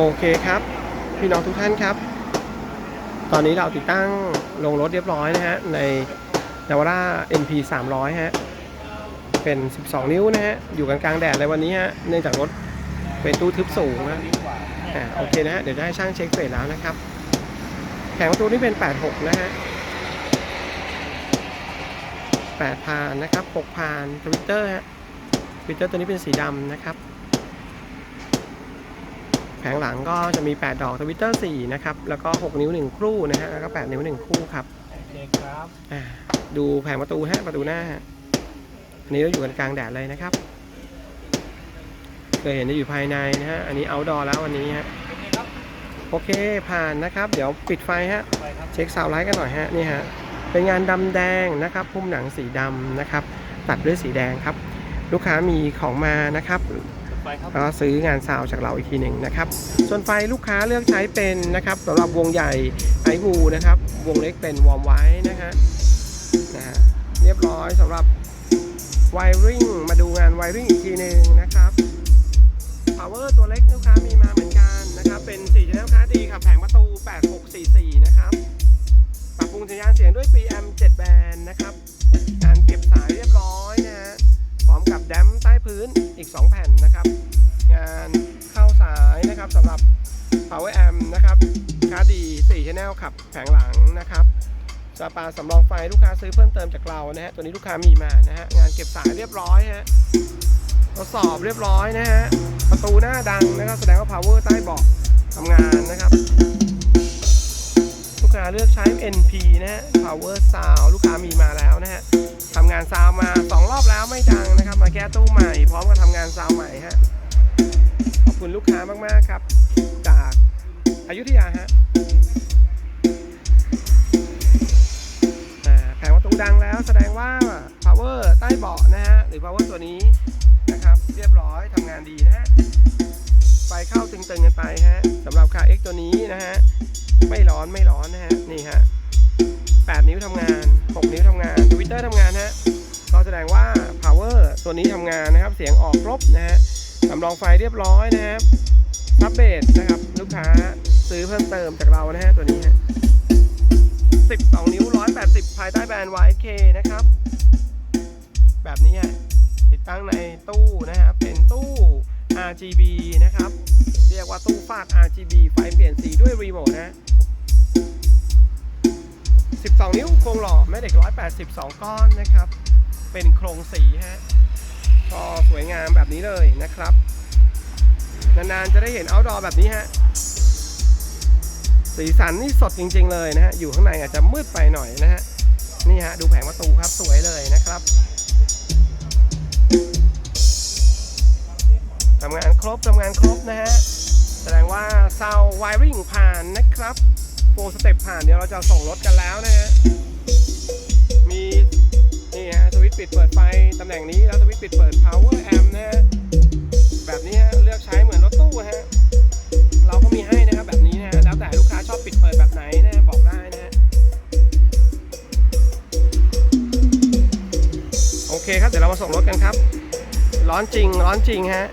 โอเคครับพี่น้องทุกท่านครับ ตอนนี้เราติดตั้งลงรถเรียบร้อยนะฮะใน n a v a r a NP 300ฮะเป็น 12 นิ้วนะฮะอยู่กลางๆแดดเลยวันนี้ฮะเนื่องจากรถเป็นตู้ทึบสูงนะอ่าโอเคนะฮะเดี๋ยวจะให้ช่างเช็คเฟสแล้วนะครับแผงประตูนี่เป็น 86 นะฮะ8พานนะครับ6พานทวิตเตอร์ฮะทวิตเตอร์ตัวนี้เป็นสีดำนะครับ งหลังก็จะมี 8 ดอกทวิตเตอร์4นะครับ แล้วก็ 6 นิ้ว 1 คู่นะฮะ แล้วก็ 8 นิ้ว 1 คู่ครับโอเคครับอ่าดูแผงประตูฮะ ประตูหน้าฮะอันนี้เราอยู่กันกลางแดดเลยนะครับ เคยเห็นจะอยู่ภายในนะฮะ อันนี้เอาดอแล้ววันนี้ฮะเป็นไงครับโอเค ผ่านนะครับ เดี๋ยวปิดไฟฮะ ไปครับเช็คซาวด์ไลท์กันหน่อยฮะ นี่ฮะ เป็นงานดำแดงนะครับ พุ่มหนังสีดำนะครับ ตัดด้วยสีแดงครับ ลูกค้ามีของมานะครับไปครับ ก็ซื้องานซาวจากเราอีกทีหนึ่งนะครับ ส่วนไฟลูกค้าเลือกใช้เป็นนะครับสำหรับวงใหญ่ไอวูนะครับ วงเล็กเป็นวอร์มไว้นะฮะนะฮะเรียบร้อยสำหรับไวริงมาดูงานไวริงอีกทีหนึ่งนะครับพาวเวอร์ตัวเล็กลูกค้ามีมาเหมือนกันนะครับ เป็น4 channel ค้าดีครับแผง power amp นะครับคาร์ดี4 channel ขับแผงหลังนะครับสปาสำรองไฟลูกค้าซื้อเพิ่มเติมจากเรานะฮะตัวนี้ลูกค้ามีมานะฮะงานเก็บสายเรียบร้อยฮะทดสอบเรียบร้อยนะฮะประตูหน้าดังนะครับแสดงว่า power ใต้เบาะทำงานนะครับ ลูกค้าเลือกใช้ NP นะฮะ power sound ลูกค้ามีมาแล้วนะฮะทำงานซาวมา 2 รอบแล้วไม่ดังนะครับ มาแก้ตู้ใหม่ พร้อมกับทำงานซาวใหม่ฮะขอบคุณลูกค้ามากๆครับ อายุทยาฮะอ่แผงประตูดังแล้วแสดงว่า power ใต้เบาะนะฮะ หรือ power ตัวนี้นะครับ เรียบร้อยทำงานดีนะฮะ ไฟเข้าตึงๆกันไปฮะสำหรับคา X ตัวนี้นะฮะ ไม่ร้อนไม่ร้อนนะฮะ นี่ฮะ 8 นิ้วทำงาน 6 นิ้วทำงานทวิตเตอร์ทำงานฮะก็แสดงว่า power ตัวนี้ทำงานนะครับ เสียงออกครบนะฮะสำรองไฟเรียบร้อยนะครับซับเบสนะครับ ลูกค้า ซื้อเพิ่มเติมจากเรานะฮะตัวนี้ฮะ12 นิ้ว 180 ภายใต้แบรนด์ YK นะครับ แบบนี้ฮะติดตั้งในตู้นะครับเป็นตู้ RGB นะครับ เรียกว่าตู้ฟาด RGB ไฟเปลี่ยนสีด้วยรีโมทนะ 12 นิ้วโครงหล่อแม่เด็ก 182 ก้อนนะครับ เป็นโครงสีฮะก็สวยงามแบบนี้เลยนะครับ นานๆ จะได้เห็น outdoor แบบนี้ฮะ สีสันนี่สดจริง ๆ เลยนะฮะ อยู่ข้างในอาจจะมืดไปหน่อยนะฮะ นี่ฮะ ดูแผงประตูครับสวยเลยนะครับทำงานครบทำงานครบนะฮะ แสดงว่าเซาไวริงผ่านนะครับโฟสเต็ปผ่านเดี๋ยวเราจะส่งรถกันแล้วนะฮะ มีนี่ฮะสวิตช์ปิดเปิดไฟตำแหน่งนี้แล้วสวิตช์ปิดเปิด power amp นะฮะ แบบนี้ฮะ เลือกใช้เหมือนรถตู้ฮะ เราก็มีให้นะครับ โอเคครับ เดี๋ยวเรามาส่งรถกันครับ ร้อนจริง ร้อนจริงฮะ